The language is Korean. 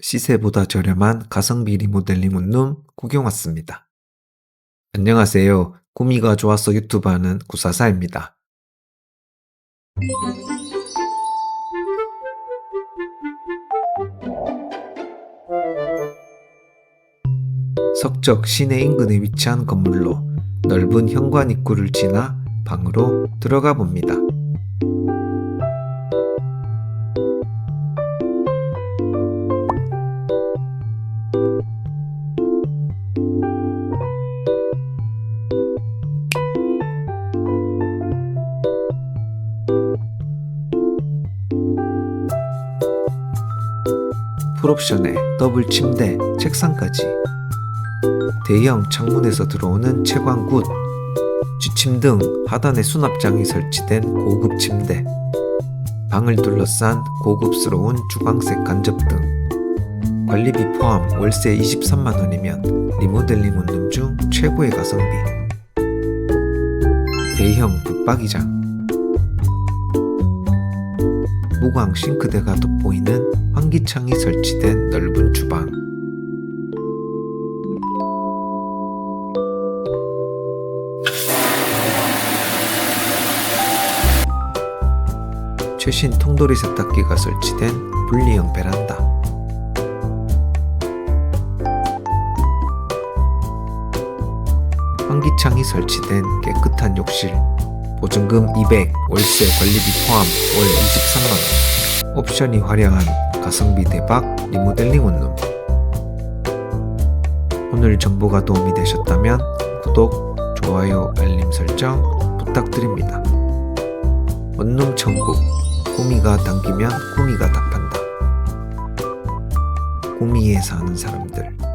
시세보다 저렴한 가성비 리모델링 원룸 구경 왔습니다. 안녕하세요. 구미가 좋았어 유튜브 하는 구사사입니다. 석적 시내 인근에 위치한 건물로 넓은 현관 입구를 지나 방으로 들어가 봅니다. 풀옵션에 더블 침대, 책상까지. 대형 창문에서 들어오는 채광굿 쥐침 등 하단에 수납장이 설치된 고급 침대. 방을 둘러싼 고급스러운 주광색 간접 등 관리비 포함 월세 23만원이면 리모델링 원룸 중 최고의 가성비. 대형 붙박이장. 무광 싱크대가 돋보이는 환기창이 설치된 넓은 주방. 최신 통돌이 세탁기가 설치된 분리형 베란다 환기창이 설치된 깨끗한 욕실. 보증금 200, 월세 관리비 포함 월 23만원. 옵션이 화려한 가성비 대박 리모델링 원룸. 오늘 정보가 도움이 되셨다면 구독, 좋아요, 알림 설정 부탁드립니다. 원룸 천국 꾸미가 당기면 꾸미가 답한다. 꾸미에 사는 사람들